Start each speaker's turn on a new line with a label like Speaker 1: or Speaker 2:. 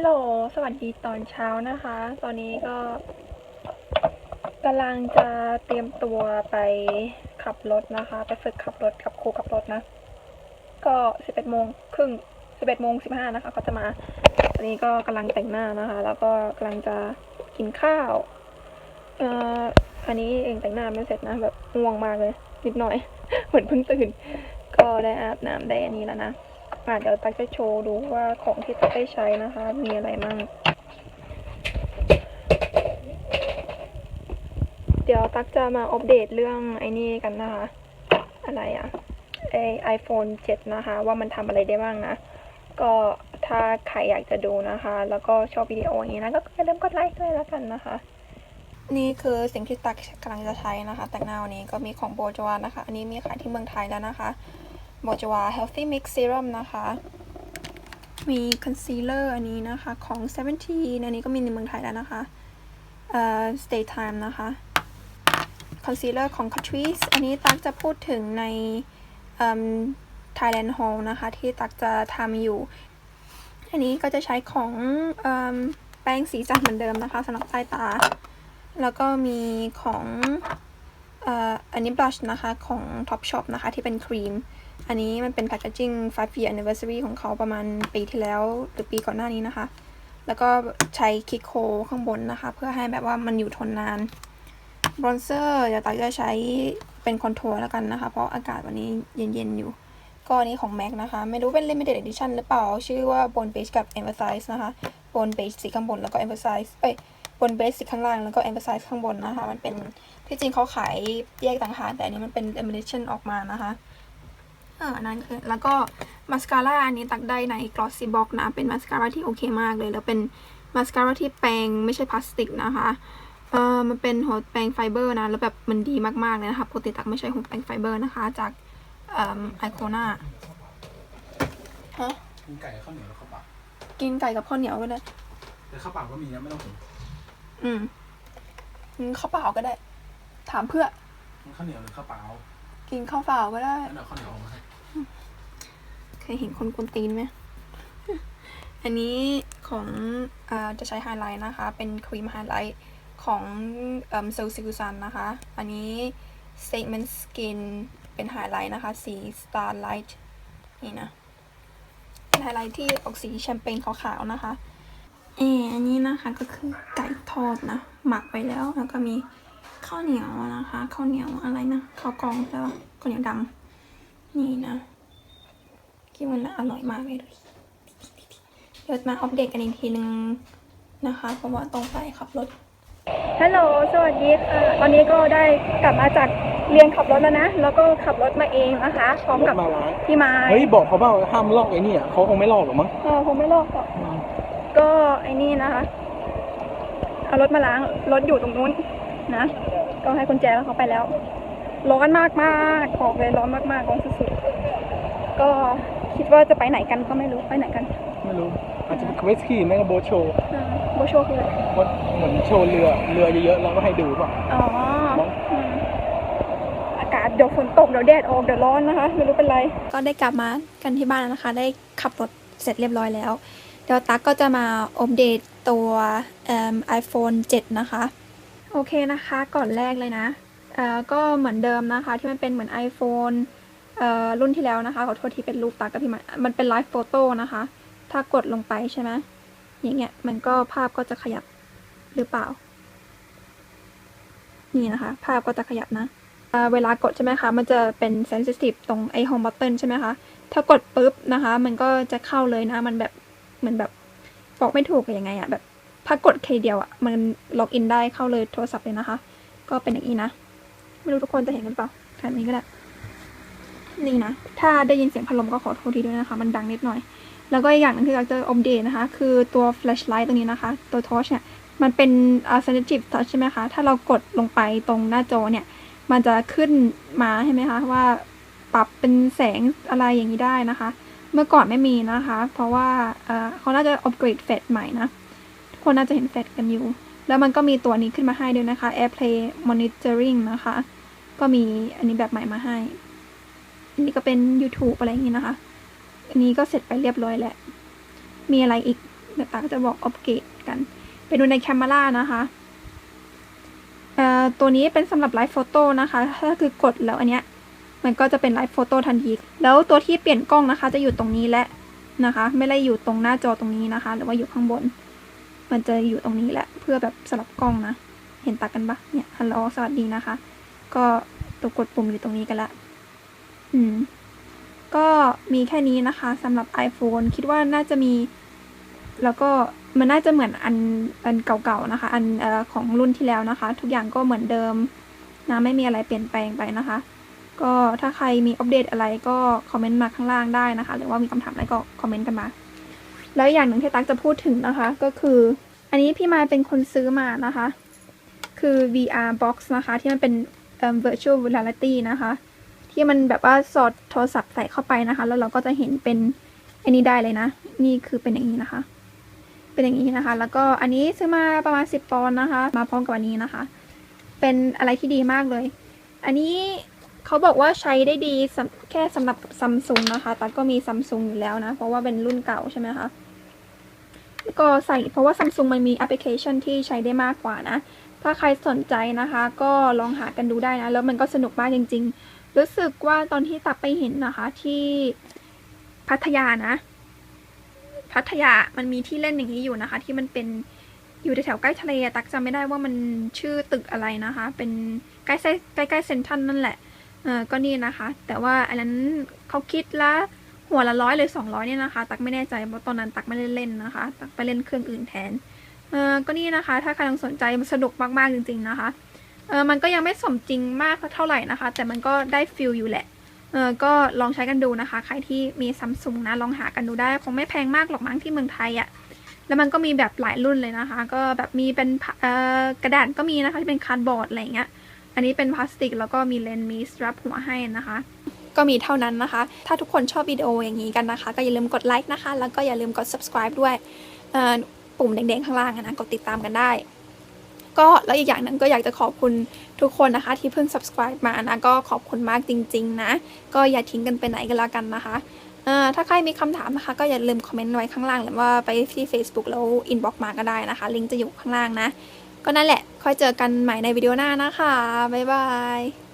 Speaker 1: ฮัลโหล สวัสดีตอนเช้านะคะ ตอนนี้ก็กำลังจะเตรียมตัวไปขับรถนะคะ ไปฝึกขับรถกับครูขับรถนะ ก็สิบเอ็ดโมงครึ่งสิบเอ็ดโมงสิบห้านะคะเขาจะมา ตอนนี้ก็กำลังแต่งหน้านะคะ แล้วก็กำลังจะกินข้าว เอ่ออันนี้เองแต่งหน้าไม่เสร็จนะแบบง่วงมากเลย นิดหน่อย เหมือนเพิ่งตื่น ก็ได้อาบน้ำได้อันนี้แล้วนะ อะเดี๋ยวตักจะโชว์ดูว่าของที่ตักได้ใช้นะคะ มีอะไรมั่งเดี๋ยวตักจะมาอัปเดตเรื่องไอ้นี่กันนะคะ อะไรอะไอไอโฟน7นะคะ ว่ามันทำอะไรได้บ้างนะ ก็ถ้าใครอยากจะดูนะคะ แล้วก็ชอบวิดีโออย่างนี้นะก็อย่าลืมกดไลค์ด้วยแล้วกันนะคะนี่คือสิ่งที่ตักกำลังจะใช้นะคะ แต่งหน้าวันนี้ก็มีของโบจวานะคะ อันนี้มีขายที่เมืองไทยแล้วนะคะ โบจวา Healthy Mix Serum นะคะ มีคอนซีลเลอร์อันนี้นะคะของ 17อันนี้ก็มีในเมืองไทยแล้วนะคะ เอ่อ Stay Time นะคะ คอนซีลเลอร์ของ Catrice อันนี้ตักจะพูดถึงใน เอิ่ม Thailand Haul นะคะ ที่ตักจะทำอยู่ อันนี้ก็จะใช้ของ เอิ่มแป้งสีจัดเหมือนเดิมนะคะสำหรับใต้ตา แล้วก็มีของอันนี้ blush นะคะ ของ Topshop นะคะ ที่เป็นครีม อันนี้มันเป็น packaging 5 year anniversary ของเขาประมาณปีที่แล้วหรือปีก่อนหน้านี้นะคะ แล้วก็ใช้คิโคข้างบนนะคะ เพื่อให้แบบว่ามันอยู่ทนนานบรอนเซอร์เดี๋ยวตักจะใช้เป็นคอนทัวร์แล้วกันนะคะ เพราะอากาศวันนี้เย็นๆอยู่ก็อันนี้ของ MAC นะคะ ไม่รู้เป็น limited edition หรือเปล่า ชื่อว่า bone base กับ emphasize นะคะ bone base สีข้างบนแล้วก็ emphasize เอ้ย bone base สีข้างล่างแล้วก็ emphasize ข้างบนนะคะ มันเป็นที่จริงเขาขายแยกต่างหากแต่อันนี้มันเป็น limited edition ออกมานะคะ เอออันนั้นคือแล้วก็มาสคาร่าอันนี้ตักได้ใน glossy box นะ เป็นมาสคาร่าที่โอเคมากเลย แล้วเป็นมาสคาร่าที่แปรงไม่ใช่พลาสติกนะคะ เออมันเป็นหัวแปรงไฟเบอร์นะ แล้วแบบมันดีมากๆเลยนะคะ ปกติตักไม่ใช่หัวแปรงไฟเบอร์นะคะ จากเอ่อไอโคนาฮะ
Speaker 2: กินไก่กับข้าวเหนียวแล้วข้าวเปล่า
Speaker 1: กินไก่กับข้าวเหนียวก็ได้
Speaker 2: แต่ข้าวเปล่าก็มีนะไม่ต้องถึง
Speaker 1: อืมอืมข้าวเปล่าก็ได้ ถามเพื่อ
Speaker 2: ข้าวเหนียวหรือข้าวเปล่า
Speaker 1: กินข้าวเปล่าก็ได้
Speaker 2: แล้วเอาข้าวเหนียวออกมาให้
Speaker 1: เคยเห็นคนกวนตีนไหม อันนี้ของเอ่อจะใช้ไฮไลท์นะคะ เป็นครีมไฮไลท์ของเอ่อเซลซิกุซันนะคะ อันนี้ Statement Skin เป็นไฮไลท์นะคะ สี Starlight นี่นะ เป็นไฮไลท์ที่ออกสีแชมเปญขาวๆนะคะ เอออันนี้นะคะก็คือไก่ทอดนะ หมักไปแล้วแล้วก็มี ข้าวเหนียวนะคะข้าวเหนียวอะไรนะข้าวกล่องแล้วข้าวเหนียวดำนี่นะคิดว่าน่าอร่อยมากเลยดูดิเดี๋ยวมาอัปเดตกันอีกทีนึงนะคะเพราะว่าต้องไปขับรถฮัลโหลสวัสดีค่ะตอนนี้ก็ได้กลับมาจากเรียนขับรถแล้วนะ แล้วก็ขับรถมาเองนะคะพร้อมกับ
Speaker 2: มาล้าง
Speaker 1: พี่ไม้
Speaker 2: เฮ้ยบอกเขาเปล่าห้ามลอกไอ้นี่อะเขาคงไม่ลอกหรอกมั้ง
Speaker 1: เออคงไม่ลอกหรอกก็ไอ้นี่นะคะ เอารถมาล้างรถอยู่ตรงนู้น นะ ก็ให้กุญแจแล้วเขาไปแล้ว ร้อนมากมากๆบอกเลยร้อนมากมากๆร้อนสุดๆ ก็คิดว่าจะไปไหนกันก็ไม่รู้ไปไหนกัน
Speaker 2: ไม่รู้ อาจจะเป็นเวสกี้ไม่ก็โบทโชว์
Speaker 1: อ่าโบโชคืออะไร
Speaker 2: ว่าเหมือนโชว์เรือ เรือเยอะๆแล้วก็ให้ดูเปล่ะ
Speaker 1: อ๋ออืมอากาศเดี๋ยวฝนตกเดี๋ยวแดดออกเดี๋ยวร้อนนะคะ ไม่รู้เป็นไร ก็ได้กลับมากันที่บ้านแล้วนะคะ ได้ขับรถเสร็จเรียบร้อยแล้ว เดี๋ยวตั๊กก็จะมาอัปเดตตัวเอ่อ iPhone 7นะคะ โอเคนะคะ ก่อนแรกเลยนะเอ่อก็เหมือนเดิมนะคะ ที่มันเป็นเหมือน iPhone เอ่อรุ่นที่แล้วนะคะ ขอโทษที่เป็นรูปตั๊กกับพี่มันมันเป็นไลฟ์โฟโต้นะคะ ถ้ากดลงไปใช่ไหมอย่างเงี้ย มันก็ภาพก็จะขยับหรือเปล่า นี่นะคะ ภาพก็จะขยับนะเเวลากดใช่ไหมคะ มันจะเป็น sensitive ตรงไอ้ home button ใช่ไหมคะ ถ้ากดปุ๊บนะคะ มันก็จะเข้าเลยนะ มันแบบ เหมือนแบบบอกไม่ถูกยังไงอะแบบ ถ้ากดเคเดียวอะมันล็อกอินได้เข้าเลยโทรศัพท์เลยนะคะ ก็เป็นอย่างนี้นะ ไม่รู้ทุกคนจะเห็นกันเปล่าแค่นี้ก็ได้ นี่นะ ถ้าได้ยินเสียงพัดลมก็ขอโทษทีด้วยนะคะ มันดังนิดหน่อย แล้วก็อีกอย่างหนึงที่อยากจะอัปเดตนะคะ คือตัว flashlight ตรงนี้นะคะ ตัว torch เนี่ย มันเป็น uh, sensitive touch ใช่ไหมคะ ถ้าเรากดลงไปตรงหน้าจอเนี่ย มันจะขึ้นมาใช่ไหมคะว่าปรับเป็นแสงอะไรอย่างนี้ได้นะคะ เมื่อก่อนไม่มีนะคะ เพราะว่าเขาน่าจะอัปเกรดแฟลชใหม่นะ คนน่าจะเห็นแฟลชกันอยู่ แล้วมันก็มีตัวนี้ขึ้นมาให้ด้วยนะคะ AirPlay Monitoring นะคะ ก็มีอันนี้แบบใหม่มาให้ อันนี้ก็เป็น YouTube อะไรอย่างนี้นะคะ อันนี้ก็เสร็จไปเรียบร้อยแล้ว มีอะไรอีกเดี๋ยวตาก็จะบอกอัปเกรดกัน ไปดูในแคม e รานะคะเอ่อตัวนี้เป็นสำหรับไลฟ์โฟโต้นะคะ ถ้าคือกดแล้วอันเนี้ย มันก็จะเป็นไลฟ์โฟโต้ทันที แล้วตัวที่เปลี่ยนกล้องนะคะ จะอยู่ตรงนี้และนะคะ ไม่ได้อยู่ตรงหน้าจอตรงนี้นะคะ หรือว่าอยู่ข้างบน มันจะอยู่ตรงนี้แหละ เพื่อแบบสลับกล้องนะ เห็นตากันปะเนี่ยฮัลโหลสวัสดีนะคะ ก็ตัวกดปุ่มอยู่ตรงนี้กันละ อืม ก็มีแค่นี้นะคะสำหรับ iPhone คิดว่าน่าจะมี แล้วก็มันน่าจะเหมือนอันอันเก่าๆนะคะ อันอของรุ่นที่แล้วนะคะ ทุกอย่างก็เหมือนเดิมนะไม่มีอะไรเปลี่ยนแปลงไปนะคะ ก็ถ้าใครมีอัปเดตอะไรก็คอมเมนต์มาข้างล่างได้นะคะ หรือว่ามีคำถามอะไรก็คอมเมนต์กันมา แล้วอย่างหนึ่งที่ตั๊กจะพูดถึงนะคะ ก็คือ อันนี้พี่มายเป็นคนซื้อมานะคะ คือ VR box นะคะ ที่มันเป็น virtual reality นะคะ ที่มันแบบว่าสอดโทรศัพท์ใส่เข้าไปนะคะ แล้วเราก็จะเห็นเป็นอันนี้ได้เลยนะ นี่คือเป็นอย่างนี้นะคะ เป็นอย่างนี้นะคะ แล้วก็อันนี้ซื้อมาประมาณ 10ปอนด์นะคะ มาพร้อมกับอันนี้นะคะ เป็นอะไรที่ดีมากเลย อันนี้เขาบอกว่าใช้ได้ดีแค่สำหรับซัมซุงนะคะ ตัดก็มีซัมซุงอยู่แล้วนะ เพราะว่าเป็นรุ่นเก่าใช่ไหมคะ ก็ใส่เพราะว่าซัมซุงมันมีแอปพลิเคชันที่ใช้ได้มากกว่านะ ถ้าใครสนใจนะคะ ก็ลองหากันดูได้นะ แล้วมันก็สนุกมากจริง ๆ รู้สึกว่าตอนที่ตักไปเห็นนะคะที่พัทยานะ พัทยามันมีที่เล่นอย่างนี้อยู่นะคะ ที่มันเป็นอยู่แถวๆใกล้ทะเลตักจำไม่ได้ว่ามันชื่อตึกอะไรนะคะ เป็นใกล้ใกล้ใกล้เซนทรัลนั่นแหละเออก็นี่นะคะ แต่ว่าอันนั้นเขาคิดละ หัวละร้อยหรือสองร้อยเนี่ยนะคะ ตักไม่แน่ใจเพราะตอนนั้นตักไม่เล่นนะคะ ตักไปเล่นเครื่องอื่นแทนเออก็นี่นะคะ ถ้าใครยังสนใจมันสนุกมากๆจริง ๆนะคะเออมันก็ยังไม่สมจริงมากเท่าไหร่นะคะ แต่มันก็ได้ฟิลอยู่แหละเออก็ลองใช้กันดูนะคะ ใครที่มีซัมซุงนะลองหากันดูได้คงไม่แพงมากหรอกมั้งที่เมืองไทยอะ่ะแล้วมันก็มีแบบหลายรุ่นเลยนะคะ ก็แบบมีเป็นเออกระดาษก็มีนะคะที่เป็นคาร์ดบอร์ดอะไรอย่างเงี้ย อันนี้เป็นพลาสติกแล้วก็มีเลนส์มีสตรัปหัวให้นะคะ ก็มีเท่านั้นนะคะ ถ้าทุกคนชอบวิดีโออย่างนี้กันนะคะ ก็อย่าลืมกดไลค์นะคะ แล้วก็อย่าลืมกด subscribe ด้วยปุ่มแดงๆข้างล่างนะกดติดตามกันได้ ก็แล้วอีกอย่างหนึงก็อยากจะขอบคุณทุกคนนะคะ ที่เพิ่ง subscribe มานะก็ขอบคุณมากจริง ๆ นะ ก็อย่าทิ้งกันไปไหนกันละกันนะคะถ้าใครมีคำถามนะคะ ก็อย่าลืมคอมเมนต์ไว้ข้างล่าง หรือว่าไปที่ Facebook แล้ว inbox มาก็ได้นะคะ ลิงก์จะอยู่ข้างล่างนะ ก็นั่นแหละค่อยเจอกันใหม่ในวิดีโอหน้านะคะบ๊ายบาย